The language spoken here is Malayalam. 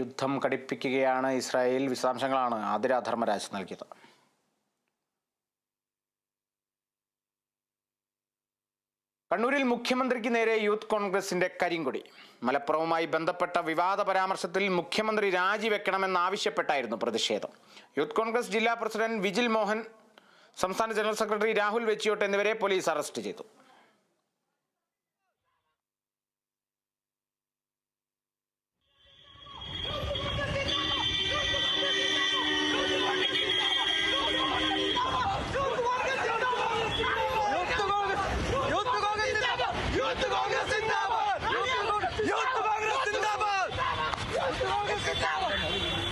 യുദ്ധം കടുപ്പിക്കുകയാണ് ഇസ്രായേൽ വിശദാംശങ്ങളാണ് ആതിര ധർമ്മരാജ് നൽകിയത്. കണ്ണൂരിൽ മുഖ്യമന്ത്രിക്ക് നേരെ യൂത്ത് കോൺഗ്രസിന്റെ കരിങ്കൊടി. മലപ്പുറവുമായി ബന്ധപ്പെട്ട വിവാദ പരാമർശത്തിൽ മുഖ്യമന്ത്രി രാജിവെക്കണമെന്നാവശ്യപ്പെട്ടായിരുന്നു പ്രതിഷേധം. യൂത്ത് കോൺഗ്രസ് ജില്ലാ പ്രസിഡന്റ് വിജിൽ മോഹൻ സംസ്ഥാന ജനറൽ സെക്രട്ടറി രാഹുൽ വെച്ചിയോട്ട് എന്നിവരെ പോലീസ് അറസ്റ്റ് ചെയ്തു. സിന്ദാബാദ് യൂത്ത്